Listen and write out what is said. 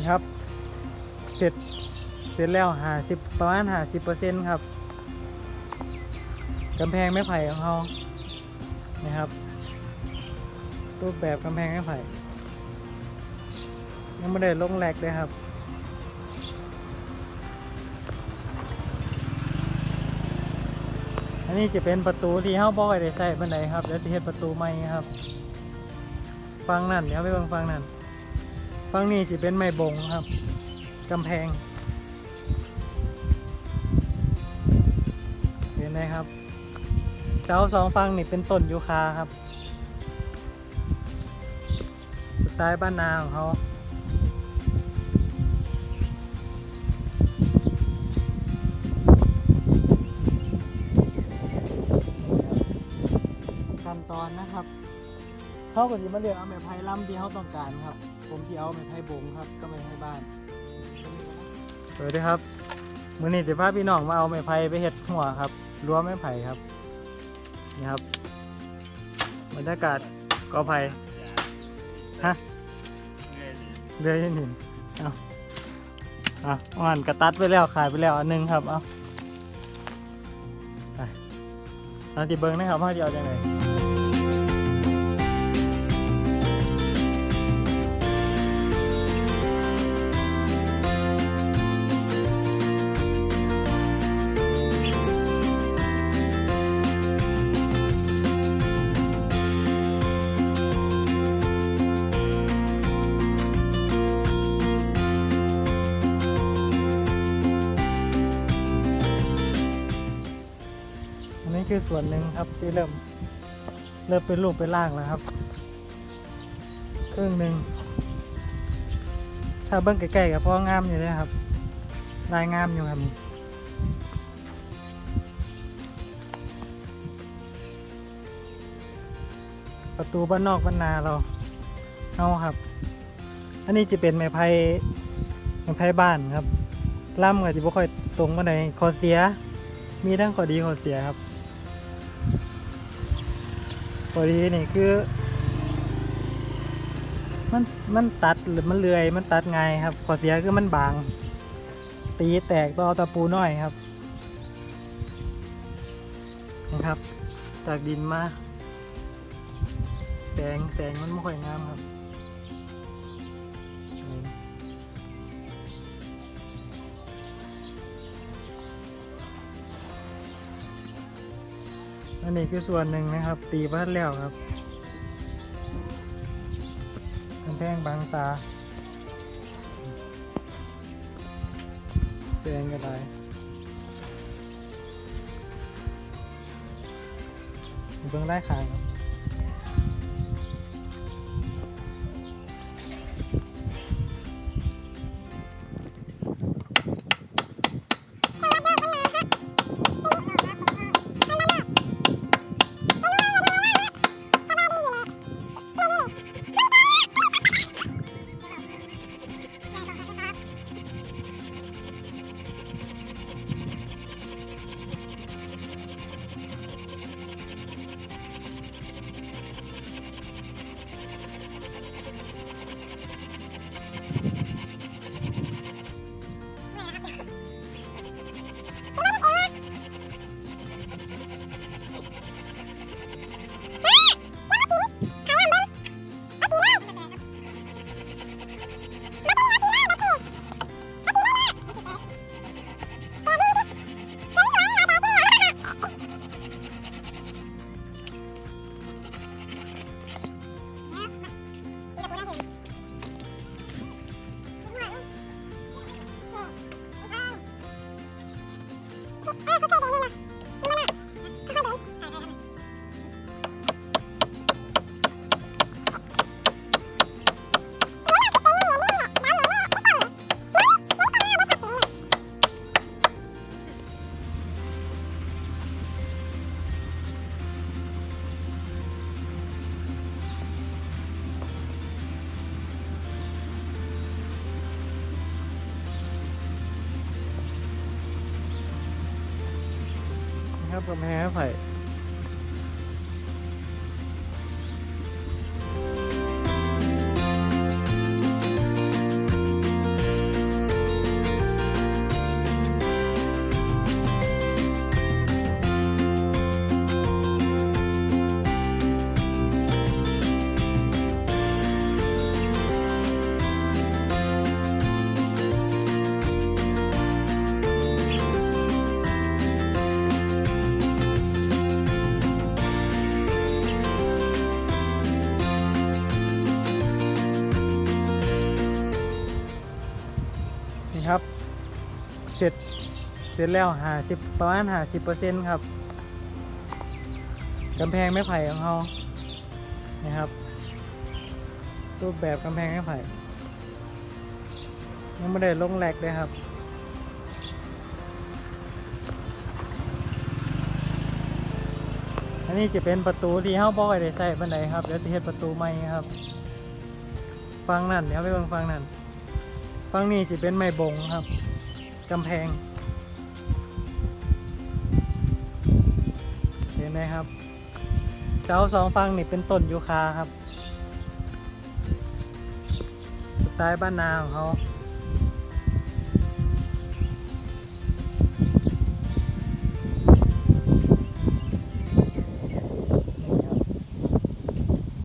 นี่ครับ เสร็จเสร็จแล้วหาสิบประมาณหาสิบเปอร์เซ็นต์ครับกำแพงไม้ไผ่ของเรานะครับรูปแบบกำแพงไม้ไผ่ยังไม่ได้ลงแหลกเลยครับอันนี้จะเป็นประตูที่เฮาบ่อยได้ใส่บันไดครับแล้วสิเฮ็ดประตูใหม่ครับ ฟังนั่นเดี๋ยวไปเบิ่งฟังนั่น ฟังนี่สิเป็นไม้บงครับกำแพง เห็นไหมครับ เสาสองฟังนี่เป็นต้นยูคาครับ สไตล์บ้านนาของเขาขั้นตอนนะครับ เขาก็จะมาเลือกเอาไม้ไผ่ลำที่เขาต้องการครับ ผมที่เอาไม้ไผ่บงครับ ก็ไม้ไผ่บ้าน สวัสดีครับมือนี้จะพาพี่น้องมาเอาไม้ไผ่ไปเห็ดหัวครับรั้วไม้ไผ่ครับ นี่ครับบรรยากาศกอไผ่ฮะเรือยังหนึ่งเอาอะอ่านกระตัดไปแล้วขายไปแล้วอันหนึงครับเอาไปเอาติเบิ้งนะครับว่าจะเอาจังไงอัน คือส่วนหนึ่งครับที่เริ่มเริ่มเป็นรูปเป็นร่างแล้วครับครึ่งหนึ่งถ้าเบิ้งใกล้ๆกับพ่องามอยู่เลยครับลายงามอยู่ครับประตูบ้านนอกบ้านนาเราเอาครับ อันนี้จะเป็นไม้ไผ่ไม้ไผ่บ้านครับล่ำกับที่บ่ค่อยตรงมาในคอเสีย มีทั้งข้อดีข้อเสียครับ พอดีนี่คือ มันมันตัดหรือมันเลื่อย มันตัดไงครับข้อเสียคือมันบาง ตีแตกต้อตะปูน้อยครับนะครับจากดินมาแสงแสงมันไม่ค่อยงามครับ อันนี้คือส่วนหนึ่งนะครับ ตีพัดแล้วครับกำแพงบางตาเตียงก็ได้เบื้องได้ขางครับ ครับกำแพงไผ่ครั เสร็จ เสร็จแล้วหาสิบประมาณหาสิบเปอร์เซ็นต์ครับกำแพงไม้ไผ่ของเรานะครับ รูปแบบกำแพงไม้ไผ่ยังไม่ได้ลงแหลกเลยครับ อันนี้จะเป็นประตูที่เฮาบ่อยได้ใส่บันไดครับ เดี๋ยวจะเฮ็ดประตูใหม่ครับ ฟังนั่นเดี๋ยวไปเบิ่งฟังนั่นฟังนี้จะเป็นไม้บงครับ กำแพง เห็นไหมครับ เสาสองฟังนี่เป็นต้นยูคาครับสไตล์บ้านนาของเขา